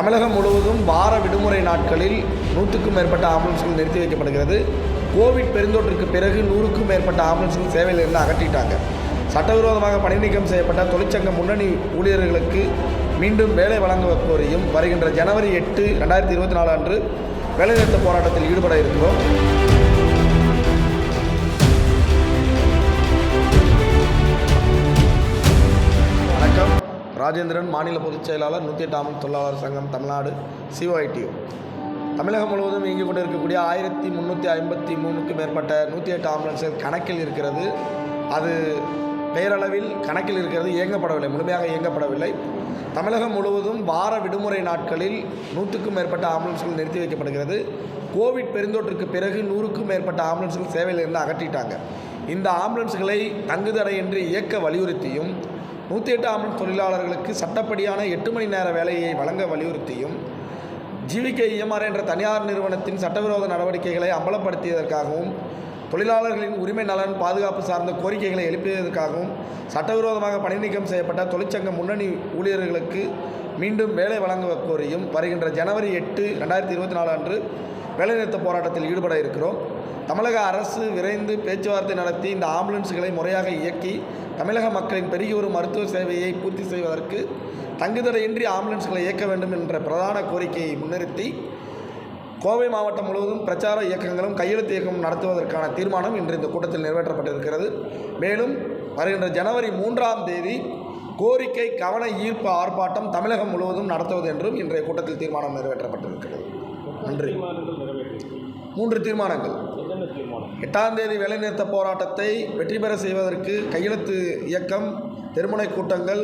தமிழகம் முழுவதும் வார விடுமுறை நாட்களில் நூற்றுக்கும் மேற்பட்ட ஆம்புலன்ஸ்கள் நிறுத்தி வைக்கப்படுகிறது. கோவிட் பெருந்தொற்றுக்கு பிறகு நூறுக்கும் மேற்பட்ட ஆம்புலன்ஸ்கள் சேவையிலிருந்து அகற்றிட்டாங்க. சட்டவிரோதமாக பணி நீக்கம் செய்யப்பட்ட தொழிற்சங்க முன்னணி ஊழியர்களுக்கு மீண்டும் வேலை வழங்க கோரியும் வருகின்ற ஜனவரி எட்டு ரெண்டாயிரத்தி இருபத்தி நாலு அன்று வேலைநிறுத்த போராட்டத்தில் ஈடுபட இருக்கிறோம். ராஜேந்திரன் மாநில பொதுச் செயலாளர் நூற்றி எட்டாம் தொழிலாளர் சங்கம் தமிழ்நாடு சிஓஐடி தமிழகம் முழுவதும் இயங்கிக் கொண்டு இருக்கக்கூடிய ஆயிரத்தி முந்நூற்றி ஐம்பத்தி மூணுக்கும் மேற்பட்ட நூற்றி எட்டு ஆம்புலன்ஸ்கள் கணக்கில் இருக்கிறது. அது பெயரளவில் கணக்கில் இருக்கிறது இயங்கப்படவில்லை முழுமையாக இயங்கப்படவில்லை. தமிழகம் முழுவதும் வார விடுமுறை நாட்களில் நூற்றுக்கும் மேற்பட்ட ஆம்புலன்ஸ்கள் நிறுத்தி வைக்கப்படுகிறது. கோவிட் பெருந்தொற்றுக்கு பிறகு நூறுக்கும் மேற்பட்ட ஆம்புலன்ஸ்கள் சேவையிலிருந்து அகற்றிட்டாங்க. இந்த ஆம்புலன்ஸ்களை தங்குதடையின்றி இயக்க வலியுறுத்தியும் நூற்றி எட்டு ஆம்புலன்ஸ் தொழிலாளர்களுக்கு சட்டப்படியான எட்டு மணி நேர வேலையை வழங்க வலியுறுத்தியும் ஜிவிகே இஎம்ஆர் என்ற தனியார் நிறுவனத்தின் சட்டவிரோத நடவடிக்கைகளை அம்பலப்படுத்தியதற்காகவும் தொழிலாளர்களின் உரிமை நலன் பாதுகாப்பு சார்ந்த கோரிக்கைகளை எழுப்பியதற்காகவும் சட்டவிரோதமாக பணி நீக்கம் செய்யப்பட்ட தொழிற்சங்க முன்னணி ஊழியர்களுக்கு மீண்டும் வேலை வழங்க கோரியும் வருகின்ற ஜனவரி எட்டு ரெண்டாயிரத்தி இருபத்தி நாலு அன்று வேலைநிறுத்த போராட்டத்தில் ஈடுபட இருக்கிறோம். தமிழக அரசு விரைந்து பேச்சுவார்த்தை நடத்தி இந்த ஆம்புலன்ஸ்களை முறையாக இயக்கி தமிழக மக்களின் பெருகி வரும் மருத்துவ சேவையை பூர்த்தி செய்வதற்கு தங்குதடையின்றி ஆம்புலன்ஸ்களை இயக்க வேண்டும் என்ற பிரதான கோரிக்கையை முன்னிறுத்தி கோவை மாவட்டம் முழுவதும் பிரச்சார இயக்கங்களும் கையெழுத்து இயக்கம் நடத்துவதற்கான தீர்மானம் இன்று இந்த கூட்டத்தில் நிறைவேற்றப்பட்டிருக்கிறது. மேலும் வருகின்ற ஜனவரி மூன்றாம் தேதி கோரிக்கை கவன ஈர்ப்பு ஆர்ப்பாட்டம் தமிழகம் முழுவதும் நடத்துவது என்றும் இன்றைய கூட்டத்தில் தீர்மானம் நிறைவேற்றப்பட்டிருக்கிறது. நன்றி. மூன்று தீர்மானங்கள். எட்டாம் தேதி வேலைநிறுத்த போராட்டத்தை வெற்றி பெற செய்வதற்கு கையெழுத்து இயக்கம் தெருமுனை கூட்டங்கள்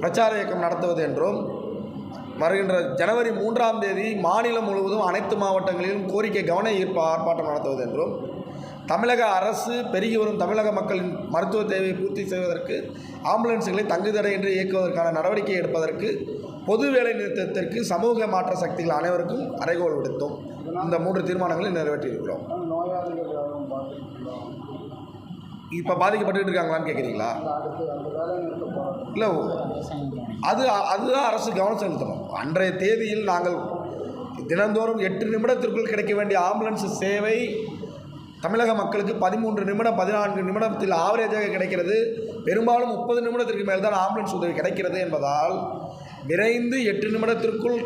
பிரச்சார இயக்கம் நடத்துவது என்றும் வருகின்ற ஜனவரி மூன்றாம் தேதி மாநிலம் முழுவதும் அனைத்து மாவட்டங்களிலும் கோரிக்கை கவன ஈர்ப்பு ஆர்ப்பாட்டம் நடத்துவது என்றும் தமிழக அரசு பெருகி வரும் தமிழக மக்களின் மருத்துவ தேவையை பூர்த்தி செய்வதற்கு ஆம்புலன்ஸ்களை தங்குதடையின்றி இயக்குவதற்கான நடவடிக்கை எடுப்பதற்கு பொது வேலை நிறுத்தத்திற்கு சமூக மாற்ற சக்திகள் அனைவருக்கும் அறைகோல் விடுத்தோம். இந்த மூன்று தீர்மானங்களை நிறைவேற்றியிருக்கிறோம். இப்போ பாதிக்கப்பட்டுக்கிட்டு இருக்காங்களான்னு கேட்குறீங்களா இல்லை அது அதுதான் அரசு கவனம் செலுத்தணும். அன்றைய தேதியில் நாங்கள் தினந்தோறும் எட்டு நிமிடத்திற்குள் கிடைக்க வேண்டிய ஆம்புலன்ஸ் சேவை தமிழக மக்களுக்கு பதிமூன்று நிமிடம் பதினான்கு நிமிடத்தில் ஆவரேஜாக கிடைக்கிறது. பெரும்பாலும் முப்பது நிமிடத்திற்கு மேல் தான் ஆம்புலன்ஸ் உதவி கிடைக்கிறது என்பதால் விரைந்து எட்டு நிமிடத்திற்குள்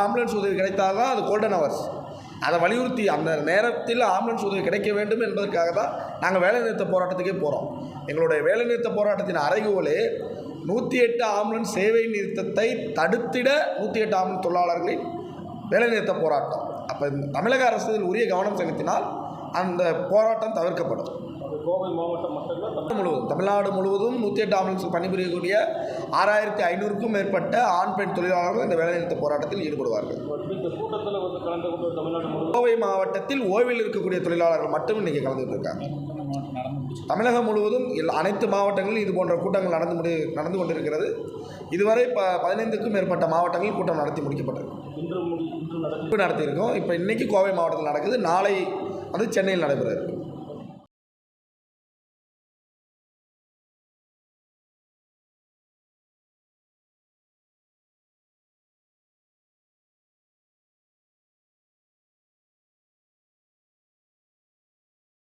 ஆம்புலன்ஸ் உதவி கிடைத்தால்தான் அது கோல்டன் ஹவர்ஸ் அதை வலியுறுத்தி அந்த நேரத்தில் ஆம்புலன்ஸ் உதவி கிடைக்க வேண்டும் என்பதற்காக தான் நாங்கள் வேலைநிறுத்த போராட்டத்துக்கே போகிறோம் எங்களுடைய வேலைநிறுத்த போராட்டத்தின் அறைகோலே நூற்றி எட்டு ஆம்புலன்ஸ் சேவை நிறுத்தத்தை தடுத்திட நூற்றி எட்டு ஆம்புலன்ஸ் தொழிலாளர்களின் வேலைநிறுத்த போராட்டம். அப்போ தமிழக அரசு உரிய கவனம் செலுத்தினால் அந்த போராட்டம் தவிர்க்கப்படும். கோவை மாவட்டம் மட்டும் இல்லை தமிழ் முழுவதும் தமிழ்நாடு முழுவதும் நூற்றி எட்டு ஆம்புலன்ஸ் பணிபுரியக்கூடிய ஆறாயிரத்தி ஐநூறுக்கும் மேற்பட்ட ஆண் பெண் தொழிலாளர்கள் இந்த வேலைநிறுத்த போராட்டத்தில் ஈடுபடுவார்கள். இந்த கூட்டத்தில் வந்து கலந்து கொண்டு தமிழ்நாடு முழுவதும் கோவை மாவட்டத்தில் ஓய்வில் இருக்கக்கூடிய தொழிலாளர்கள் மட்டும் இன்றைக்கி கலந்துட்டு இருக்காங்க. தமிழகம் முழுவதும் எல்லா- அனைத்து மாவட்டங்களிலும் இது போன்ற கூட்டங்கள் நடந்து முடி நடந்து கொண்டிருக்கிறது. இதுவரை ப பதினைந்துக்கும் மேற்பட்ட மாவட்டங்களில் கூட்டம் நடத்தி முடிக்கப்பட்டிருக்கு இன்று இப்போ நடத்தியிருக்கோம். இப்போ இன்றைக்கி கோவை மாவட்டத்தில் நடக்குது. நாளை வந்து சென்னையில் நடைபெற இருக்கு.